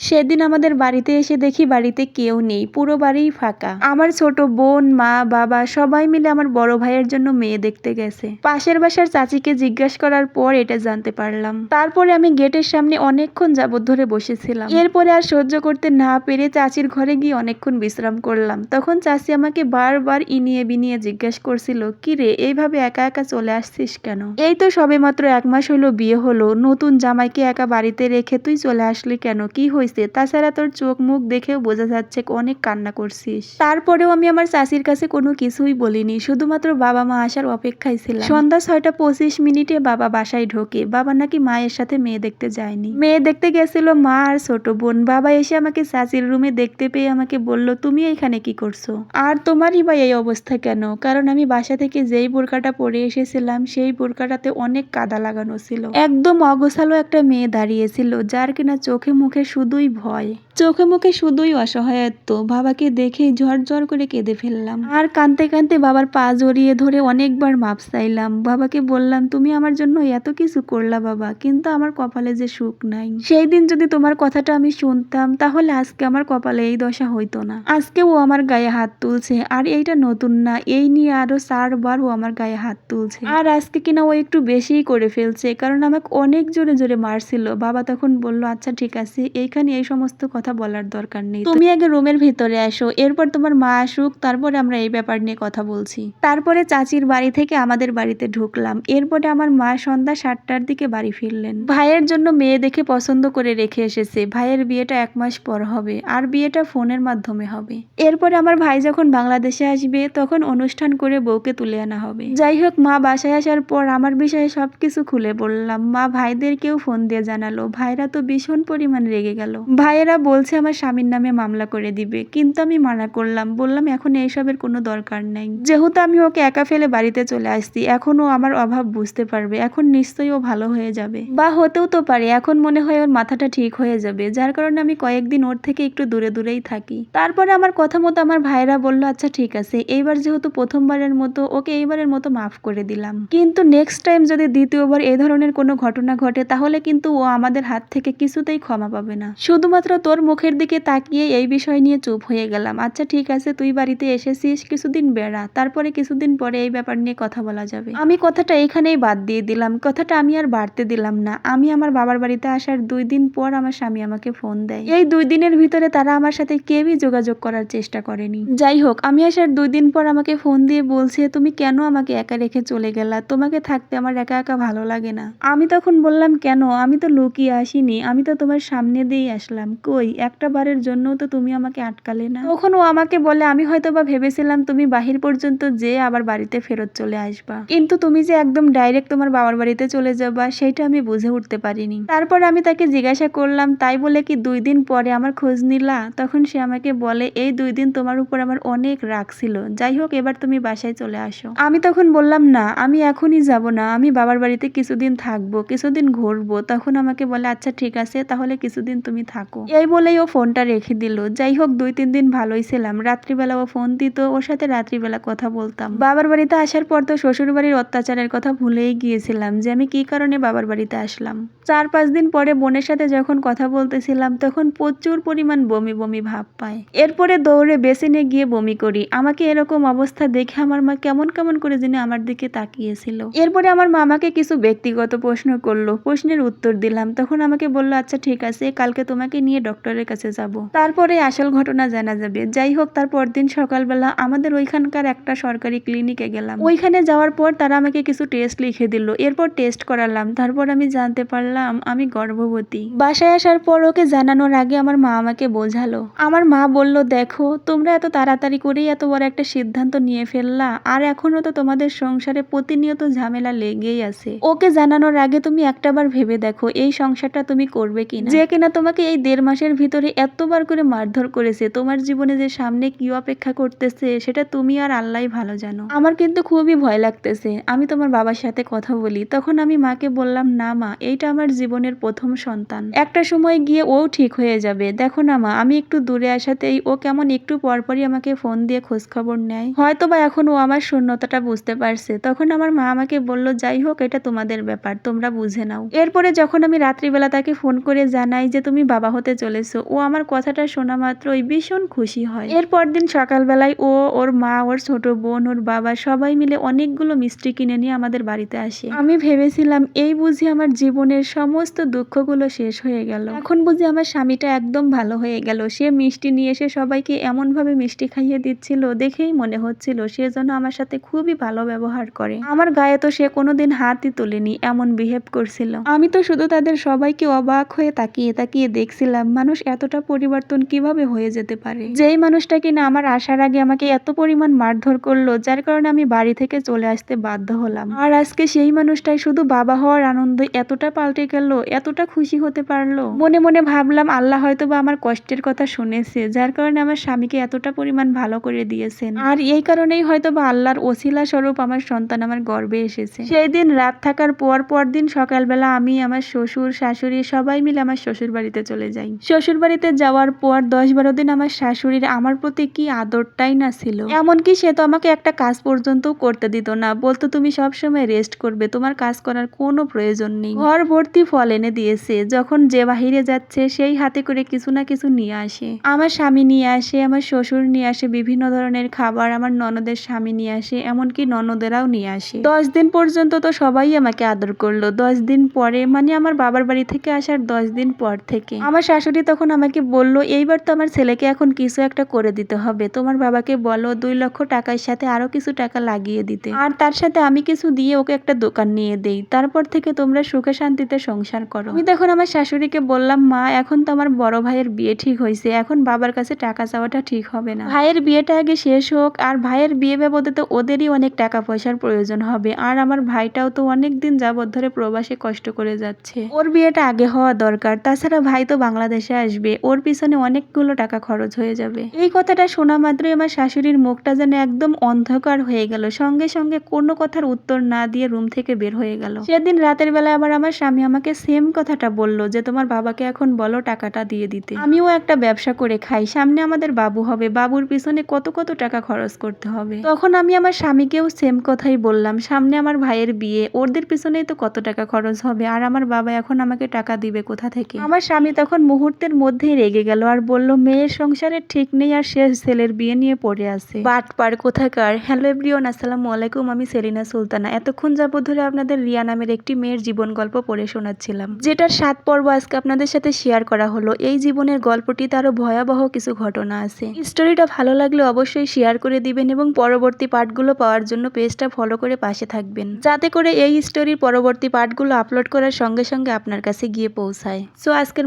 সেদিন আমাদের বাড়িতে এসে দেখি বাড়িতে কেউ নেই, পুরো বাড়িই ফাঁকা। আমার ছোট বোন, মা, বাবা সবাই মিলে আমার বড় ভাইয়ের জন্য মেয়ে দেখতে গেছে। পাশের বাসার চাচিকে জিজ্ঞাসা করার পর এটা জানতে পারলাম। তারপরে আমি গেটের সামনে অনেকক্ষণ যাবত ধরে বসেছিলাম। এরপরে আর সহ্য করতে না পেরে চাচির ঘরে গিয়ে অনেকক্ষণ বিশ্রাম করলাম। তখন চাচি আমাকে বারবার ইনিয়ে বিনিয়ে জিজ্ঞাসা করছিল, কি রে, এইভাবে একা একা চলে আসছিস কেন? এই তো সবে মাত্র এক মাস হলো, বিয়ে হলো। নতুন জামাইকে একা বাড়িতে রেখে তুই চলে আসলি কেন? কি হয়েছে? তাছাড়া তোর চোখ মুখ দেখেও বোঝা যাচ্ছে অনেক কান্না করছিস। তারপরেও আমি আমার চাচির কাছে কোনো কিছুই বলিনি। শুধুমাত্র বাবা মা আসার অপেক্ষায় ছিলাম। সন্ধ্যা ছয়টা পঁচিশ মিনিটে বাবা বাসায় ঢোকে। বাবা নাকি মায়ের সাথে মেয়ে দেখতে যায়নি। মেয়ে দেখতে গেছিল মা আর ছোট বোন। বাবা এসে আমাকে চাচির রুমে দেখতে পেয়ে আমাকে বলল, তুমি এখানে কি করছ? আর তোমারই বা এই অবস্থা কেন? কারণ আমি বাসা থেকে যেই বোরকাটা পরে এসেছিলাম, সেই বোরকাটাতে অনেক কাদা লাগানো ছিল। একদম অগোছালো একটা মেয়ে দাঁড়িয়েছিল, যার কিনা চোখে মুখে শুধুই ভয়। চোখে মুখে শুধুই অসহায়ত্ব। বাবাকে দেখেই ঝরঝর করে কেঁদে ফেললাম। আর কানতে কানতে বাবার পা জড়িয়ে ধরে অনেকবার মাপ চাইলাম। বাবাকে বললাম, তুমি আমার জন্য এত কিছু করলা বাবা, কিন্তু আমার কপালে যে সুখ নাই। সেই দিন যদি তোমার কথাটা আমি শুনতাম, তাহলে আজকে আমার কপালে এই দশা হইতো না। আজকে ও আমার গায়ে হাত তুলছে, আর এইটা নতুন না। এই নিয়ে আরও চারবার ও আমার গায়ে হাত তুলছে। আর আজকে কিনা ও একটু বেশিই করে ফেলছে, কারণ আমাকে অনেক জোরে জোরে মারছিল। বাবা তখন বলল আচ্ছা ঠিক আছে। এইখানে এই সমস্ত কথা বলার দরকার নেই। তুমি আগে রুমের ভিতরে আসো এরপর তোমার মা আসুক তারপরে আমরা এই ব্যাপার নিয়ে কথা বলছি। তারপরে চাচির বাড়ি থেকে আমাদের বাড়িতে ঢুকলাম। এরপরে আমার মা সন্ধ্যা সাতটার দিকে বাড়ি ফিরলেন। ভাইয়ের জন্য মেয়ে দেখে পছন্দ করে রেখে এসেছে। ভাইয়ের বিয়েটা এক মাস পর হবে আর বিয়েটা ফোনের মাধ্যমে হবে। এরপরে আমার ভাই যখন বাংলাদেশে আসবে তখন অনুষ্ঠান করে বউকে তুলে আনা হবে। যাই হোক মা বাসায় আসার পর আমার বিষয়ে সবকিছু খুলে বললাম। মা ভাইদেরকেও ফোন দিয়ে জানালো। ভাইরা তো ভীষণ পরিমাণ রেগে গেল। ভাইয়েরা বলছে, আমার স্বামীর নামে মামলা করে দিবে। কিন্তু আমি মানা করলাম। বললাম, এখন এইসবের কোনো দরকার নেই। যেহেতু আমি ওকে একা ফেলে বাড়িতে চলে আসছি, এখন ও আমার অভাব বুঝতে পারবে। এখন নিশ্চয়ই ও ভালো হয়ে যাবে। বা হতেও তো পারে, এখন মনে হয় ওর মাথাটা ঠিক হয়ে যাবে, যার কারণে আমি কয়েকদিন ওর থেকে একটু দূরে দূরেই থাকি। তারপরে আমার কথা মতো আমার ভাইয়েরা বলল আচ্ছা ঠিক আছে। এইবার যেহেতু প্রথমবারের মতো ওকে এইবারের মতো মাফ করে দিলাম। কিন্তু নেক্সট টাইম যদি দ্বিতীয়বার এই ধরনের কোনো ঘটনা ঘটে, তাহলে কিন্তু ও আমাদের হাত থেকে কিছুতেই ক্ষমা পাবে না। শুধুমাত্র তোর মুখের দিকে তাকিয়ে এই বিষয় নিয়ে চুপ হয়ে গেলাম। আচ্ছা ঠিক আছে, তুই বাড়িতে এসেছিস কিছুদিন বেড়া, তারপরে কিছুদিন পরে এই ব্যাপার নিয়ে কথা বলা যাবে। আমি কথাটা এখানেই বাদ দিয়ে দিলাম। কথাটা আমি আর বাড়তে দিলাম না। আমি আমার বাবার বাড়িতে আসার দুই দিন পর আমার স্বামী আমাকে ফোন দেয়। এই দুই দিনের ভিতরে তারা আমার সাথে কেউই যোগাযোগ করার চেষ্টা করেনি। যাই হোক, আমি আসার দুই দিন পর আমাকে ফোন দিয়ে বলছে, তুমি কেন আমাকে একা রেখে চলে গেলা? তোমাকে থাকতে আমার একা একা ভালো লাগে না। আমি তখন বললাম, কেন? আমি তো লুকিয়ে আসিনি। আমি তো তোমার সামনে দিয়েই আসলাম। কই? একটা বারের জন্য তো তুমি আমাকে আটকালে না। তখন ও আমাকে বলে, আমি হয়তো বা ভেবেছিলাম তুমি বাহির পর্যন্ত যে আবার বাড়িতে ফেরত চলে আসবা। কিন্তু তুমি যে একদম ডাইরেক্ট তোমার বাবার বাড়িতে চলে যাবা, সেটা আমি বুঝে উঠতে পারিনি। তারপর আমি তাকে জিজ্ঞাসা করলাম, তাই বলে কি দুই দিন পরে আমার খোঁজ নিলা? তখন সে আমাকে বলে, এই দুই দিন তোমার উপর আমার অনেক রাগ ছিল। যাই হোক, এবার তুমি বাসায় চলে আসো। আমি তখন বললাম, না, আমি এখনই যাব না। আমি বাবার বাড়িতে কিছুদিন থাকব, কিছুদিন ঘুরবো। তখন আমাকে বলে আচ্ছা ঠিক আছে। তাহলে কিছুদিন তুমি থাকো। এই বলেই ও ফোনটা রেখে দিল। যাই হোক, দুই তিন দিন ভালোই ছিলাম। রাত্রিবেলা ও ফোন দিত, ওর সাথে রাত্রিবেলা কথা বলতাম। বাবার বাড়িতে আসার পর তো শ্বশুর বাড়ির অত্যাচারের কথা ভুলেই গিয়েছিলাম যে আমি কি কারণে বাবার বাড়িতে আসলাম। চার পাঁচ দিন পরে বোনের সাথে যখন কথা বলতেছিলাম, তখন প্রচুর পরিমাণ বমি বমি ভাব পায়। এরপরে দৌড়ে বেসিনে গিয়ে বমি করি। আমাকে এরকম অবস্থা দেখে আমার মা কেমন কেমন করে যিনি আমার দিকে তাকিয়েছিল। এরপরে আমার মা আমাকে কিছু ব্যক্তিগত প্রশ্ন করল। প্রশ্নের উত্তর দিলাম। তখন আমাকে বলল আচ্ছা ঠিক আছে, কালকে তোমাকে নিয়ে ডক্টরের কাছে যাব। তারপরে আসল ঘটনা জানা যাবে। যাই হোক, তার পরদিন সকালবেলা আমাদের ওইখানকার একটা সরকারি ক্লিনিকে গেলাম। ওইখানে যাওয়ার পর তারা আমাকে কিছু টেস্ট লিখে দিল। এরপর টেস্ট করালাম। তারপর আমি জানতে পারলাম আমি গর্ভবতী। বাসায় আসার পর ওকে জানানোর আগে আমার মা আমাকে বোঝালো। আমার মা বলল, দেখো, তোমরা এত তাড়াতাড়ি করেই এত বড় একটা সিদ্ধান্ত নিয়ে ফেললা। আর এখনও তো তোমাদের সংসারে প্রতিনিয়ত ঝামেলা লেগেই আছে। ওকে জানানোর আগে তুমি একটাবার ভেবে দেখো, এই সংসারটা তুমি করবে কিনা। যে কিনা তোমাকে এই দেড় মাসের ভিতরে এতবার করে মারধর করেছে, তোমার জীবনে যে সামনে কি অপেক্ষা করতেছে, সেটা তুমি আর আল্লাহ ভালো জানো। আমার কিন্তু খুবই ভয় লাগতেছে। আমি তোমার বাবার সাথে কথা বলি। তখন আমি মাকে বললাম, না মা, এইটা আমার জীবনের প্রথম সন্তান। একটা সময় গিয়ে ও ঠিক হয়ে যাবে। দেখো না মা, আমি একটু দূরে আসাতেই ও কেমন একটু পরপরই আমাকে ফোন দিয়ে খোঁজ খবর নেয়। হয়তো বা এখন ও আমার শূন্যতাটা বুঝতে পারছে। তখন আমার মা আমাকে বলল, যাই হোক, এটা তোমাদের ব্যাপার, তোমরা বুঝে নাও। এরপরে যখন আমি রাত্রিবেলা তাকে ফোন করে জানাই যে, তুমি বাবা হতে চলেছো। ও আমার কথাটা শোনা মাত্রই ভীষণ খুশি হয়। এরপর দিন সকালবেলায় ও ওর মা ওর ছোট বোন ওর বাবা সবাই মিলে অনেকগুলো মিষ্টি কিনে নিয়ে আমাদের বাড়িতে আসে। আমি ভেবেছিলাম এই বুঝি আমার জীবনের সমস্ত দুঃখগুলো শেষ হয়ে গেল। এখন বুঝি আমার স্বামীটা একদম ভালো হয়ে গেল। সে মিষ্টি নিয়ে এসে সবাইকে এমন ভাবে মিষ্টি খাইয়ে দিচ্ছিল দেখেই মনে হচ্ছিল সে যেন আমার সাথে খুবই ভালো ব্যবহার করে। আমার গায়ে তো সে কোনোদিন হাতই তোলেনি এমন বিহেভ করছিল। আমি তো শুধু তাদের সবাইকে অবাক হয়ে তাকিয়ে তাকিয়ে দেখছিলাম, মানুষ এতটা পরিবর্তন কীভাবে হয়ে যেতে পারে? যেই মানুষটা কিনা আমার আসার আগে আমাকে এত পরিমাণ মারধর করল, যার কারণে আমি বাড়ি থেকে চলে আসতে বাধ্য হলাম। আর আজকে সেই মানুষটাই শুধু বাবা হওয়ার আনন্দে এতটা পাল্টে গেল, এতটা খুশি হতে পারল। মনে মনে ভাবলাম, আল্লাহ হয়তো বা আমার কষ্টের কথা শুনেছে, যার কারণে আমার স্বামীকে এতটা পরিমাণ ভালো করে দিয়েছেন। আর এই কারণেই হয়তো বা আল্লাহর ওসিলা স্বরূপ আমার সন্তান আমার গর্বে এসেছে। সেই দিন রাত থাকার পর পর দিন সকালবেলা আমি, আমার শ্বশুর, শাশুড়ি সবাই মিলে আমার শ্বশুর বাড়িতে চলে যাই। শ্বশুর বাড়িতে যাওয়ার পর দশ বারো দিন আমার শাশুড়ির আমার প্রতি কি আদরটাই না ছিল। এমনকি সে তো আমাকে একটা কাজ পর্যন্ত করতে দিত না। বলতো, তুমি সবসময় রেস্ট করবে, তোমার কাজ করার কোনো প্রয়োজন নেই। ঘর ভর্তি ফল এনে দিয়েছে। যখন যে বাহিরে যাচ্ছে, সেই হাতে করে কিছু না কিছু নিয়ে আসে। আমার স্বামী নিয়ে আসে, আমার শ্বশুর নিয়ে আসে, বিভিন্ন ধরনের খাবার আমার ননদের স্বামী নিয়ে আসে, এমনকি ননদেরাও নিয়ে আসে। দশ দিন পর্যন্ত তো সবাই আমাকে আদর করল। দশ দিন পরে মানে আমার বাবার বাড়ি থেকে আসার দশ দিন পর থেকে। আমার শাশুড়ি তখন আমাকে বলল, এইবার তো আমার ছেলেকে এখন কিছু একটা করে দিতে হবে। তোমার বাবাকে বলো দুই লক্ষ টাকার সাথে আরও কিছু টাকা লাগিয়ে দিতে। আর তার সাথে আমি কিছু দিয়ে ওকে একটা দোকান নিয়ে দেই। তারপর থেকে তোমরা সুখে শান্তিতে সংসার করো। আমি তখন আমার শাশুড়িকে বললাম, মা, এখন তো আমার বড় ভাইয়ের বিয়ে ঠিক হয়েছে। এখন বাবার কাছে টাকা চাওয়াটা ঠিক হবে না। ভাইয়ের বিয়েটা আগে শেষ হোক, আর ভাইয়ের বিয়ে বাবদে তো ওদেরই অনেক টাকা পয়সার প্রয়োজন হবে। আর আমার ভাইটাও তো অনেক দিন যাবৎ ধরে প্রবাসে কষ্ট করে যাচ্ছে। ওর বিয়েটা আগে হওয়া দরকার। তাছাড়া ভাই তো বাংলাদেশে আসবে। ওর পিছনে অনেকগুলো টাকা খরচ হয়ে যাবে। এই কথাটা শোনা মাত্রই আমার শাশুড়ির মুখটা যেন একদম অন্ধকার হয়ে গেল। সঙ্গে সঙ্গে কোনো কথার উত্তর না দিয়ে রুম থেকে বের হয়ে গেল। সেদিন রাতের বেলা আবার আমার স্বামী আমাকে সেম কথাটা বলল যে, তোমার বাবাকে এখন বলো টাকাটা দিয়ে দিতে। আমিও একটা ব্যবসা করে খাই। সামনে আমাদের বাবু হবে। বাবুর পিছনে কত কত টাকা খরচ করতে হবে? তখন আমি আমার স্বামীকেও সেম কথাই বললাম। সামনে আমার ভাইয়ের বিয়ে। ওদের পিছনেই তো কত টাকা খরচ হবে। আর আমার বাবা এখন আমাকে টাকা দিবে কোথা থেকে? আমার স্বামী তখন মুহূর্তের মধ্যেই রেগে গেল আর বলল, মেয়ের সংসারের ঠিক নেই আর সে ছেলের বিয়ে নিয়ে পড়ে আছে। বাট পার কোথাকার? হ্যালো এভরিওন আসসালামু আলাইকুম, আমি সেলিনা সুলতানা। এতক্ষণ যাবত ধরে আপনাদের রিয়া নামের একটি মেয়ের জীবন গল্প পড়ে শোনাচ্ছিলাম। যেটার সাত পর্ব আজকে আপনাদের সাথে শেয়ার করা হলো। এই জীবনের গল্পটিতে আরও ভয়াবহ কিছু ঘটনা আছে। স্টোরিটা ভালো লাগলে অবশ্যই শেয়ার করে দিবেন এবং পরবর্তী পার্টগুলো পাওয়ার জন্য পেজটা ফলো করে পাশে থাকবেন। যাতে করে এই স্টোরির পরবর্তী পার্টগুলো আপলোড করার সঙ্গে সঙ্গে আপনার কাছে গিয়ে পৌঁছায়। সো আজকের